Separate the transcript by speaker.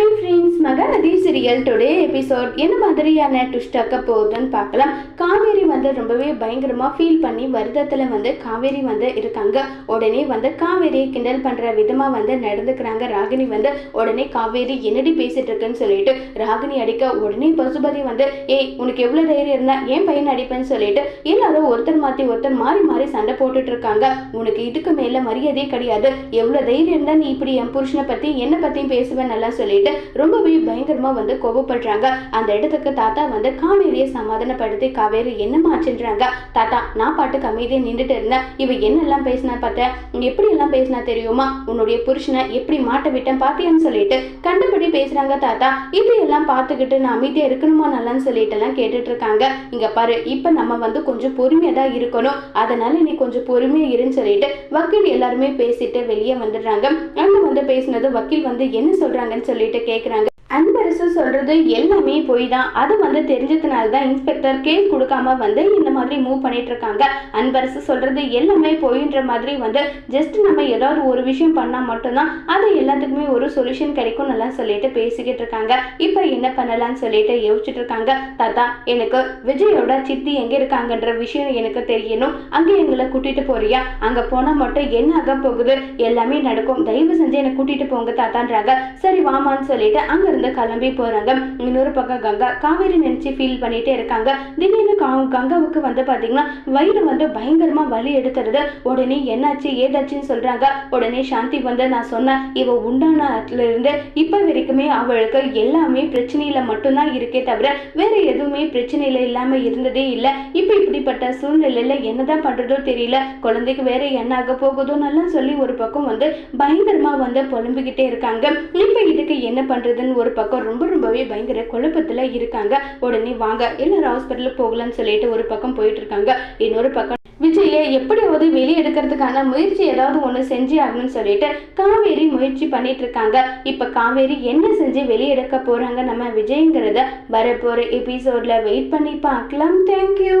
Speaker 1: Hi friends Mahanadhi serial today episode என்ன மாதிரியான ட்விஸ்டாக்க போகுதுன்னு பார்க்கலாம். காவேரி வந்து ரொம்பவே பயங்கரமாக ஃபீல் பண்ணி வருத்தத்தில் வந்து காவேரி வந்து இருக்காங்க. உடனே வந்து காவேரியை கிண்டல் பண்ணுற விதமாக வந்து நடந்துக்கிறாங்க. ராகினி வந்து உடனே காவேரி என்னடி பேசிட்டு இருக்குன்னு சொல்லிட்டு ராகினி அடிக்க உடனே பசுபதி வந்து ஏய் உனக்கு எவ்வளோ தைரியம் இருந்தால் ஏன் பையன் அடிப்பேன்னு சொல்லிட்டு எல்லாரும் ஒருத்தர் மாற்றி ஒருத்தர் மாறி மாறி சண்டை போட்டுட்டு இருக்காங்க. உனக்கு இதுக்கு மேலே மரியாதையே கிடையாது. எவ்வளோ தைரியம் இருந்தால் நீ இப்படி என் புருஷனை பற்றி என்னை பற்றியும் பேசுவேன் நல்லா சொல்லிட்டு ரொம்பவே பயங்கரமா வந்து கோபப்படுறாங்க. அந்த இடத்துக்கு தாத்தா வந்து காவேரியை சமாதானப்படுத்தி காவேரி என்னமாச்சுன்றாங்க தாத்தா நான் பாட்டுக்கு அமைதியாக நின்றுட்டு இருந்தேன். இவ என்னெல்லாம் பேசினா பார்த்தேன் எப்படி எல்லாம் பேசினா தெரியுமா? உன்னுடைய புருஷனை எப்படி மாட்ட விட்டேன் பாத்தியான்னு சொல்லிட்டு கண்டபடி பேசுறாங்க தாத்தா. இது எல்லாம் பார்த்துக்கிட்டு நான் அமைதியா இருக்கணுமா நல்லான்னு சொல்லிட்டு எல்லாம் கேட்டுட்டு இருக்காங்க இங்க பாரு இப்ப நம்ம வந்து கொஞ்சம் பொறுமையா தான் இருக்கணும். அதனால நீ கொஞ்சம் பொறுமையா இருன்னு சொல்லிட்டு வக்கீல் எல்லாருமே பேசிட்டு வெளியே வந்துடுறாங்க. அங்க வந்து பேசினது வக்கீல் வந்து என்ன சொல்றாங்கன்னு சொல்லிட்டு கேட்குறாங்க அன்பரசு சொல்கிறது எல்லாமே போய் தான் அது வந்து தெரிஞ்சதுனால தான் இன்ஸ்பெக்டர் கேஸ் கொடுக்காம வந்து இந்த மாதிரி மூவ் பண்ணிட்டு இருக்காங்க. அன்பரசு சொல்கிறது எல்லாமே போயின்ற மாதிரி வந்து ஜஸ்ட் நம்ம ஏதாவது ஒரு விஷயம் பண்ணால் மட்டும்தான் அது எல்லாத்துக்குமே ஒரு சொல்யூஷன் கிடைக்கும் நல்லா சொல்லிட்டு பேசிக்கிட்டு இருக்காங்க. இப்போ என்ன பண்ணலாம்னு சொல்லிட்டு யோசிச்சுட்டு இருக்காங்க. தாத்தா எனக்கு விஜயோட சித்தி எங்கே இருக்காங்கன்ற விஷயம் எனக்கு தெரியணும். அங்கே எங்களை கூட்டிகிட்டு போறியா? அங்கே போனால் மட்டும் என்ன ஆக போகுது? எல்லாமே நடக்கும். தயவு செஞ்சு என்னை கூட்டிகிட்டு போங்க தாத்தான்றாங்க. சரி வாமான்னு சொல்லிட்டு அங்கே இருந்து கிளம்பி போறாங்க. இன்னொரு பக்கம் கங்கா காவேரி நினைச்சு ஃபீல் பண்ணிட்டே இருக்காங்க. திடீர்னு கங்காவுக்கு வந்து பாத்தீங்கன்னா வயிறு வந்து பயங்கரமா வலி எடுத்துருது உடனே என்னாச்சு ஏதாச்சுன்னு சொல்றாங்க. உடனே சாந்தி வந்து நான் சொன்னேன் இவ உண்டானதுல இருந்து இப்ப வரைக்குமே அவளுக்கு எல்லாமே பிரச்சனையில மட்டும்தான் இருக்கே தவிர வேற எதுவுமே பிரச்சனையில இல்லாம இருந்ததே இல்லை. இப்ப இப்படிப்பட்ட சூழ்நிலையில என்னதான் பண்றதோ தெரியல. குழந்தைக்கு வேற என்ன ஆக போகுதோ நல்லா சொல்லி ஒரு பக்கம் வந்து பயங்கரமா வந்து புலம்பிக்கிட்டே இருக்காங்க. இப்ப இதுக்கு என்ன பண்றதுன்னு ஒரு பக்கம் ரொம்ப ரொம்பவே பயங்கர குழப்பத்துல இருக்காங்க. உடனே வாங்க எல்லாரும் ஹாஸ்பிட்டலுக்கு போகலாம்னு சொல்லிட்டு ஒரு பக்கம் போயிட்டு இருக்காங்க. இன்னொரு பக்கம் விஜயை எப்படியாவது வெளியே எடுக்கிறதுக்கான முயற்சி ஏதாவது ஒன்று செஞ்சு ஆகணும்னு சொல்லிட்டு காவேரி முயற்சி பண்ணிட்டு இருக்காங்க. இப்ப காவேரி என்ன செஞ்சு வெளியே எடுக்க போறாங்க நம்ம விஜய்ங்கிறத வரப்போற எபிசோட்ல வெயிட் பண்ணி பார்க்கலாம். தேங்க்யூ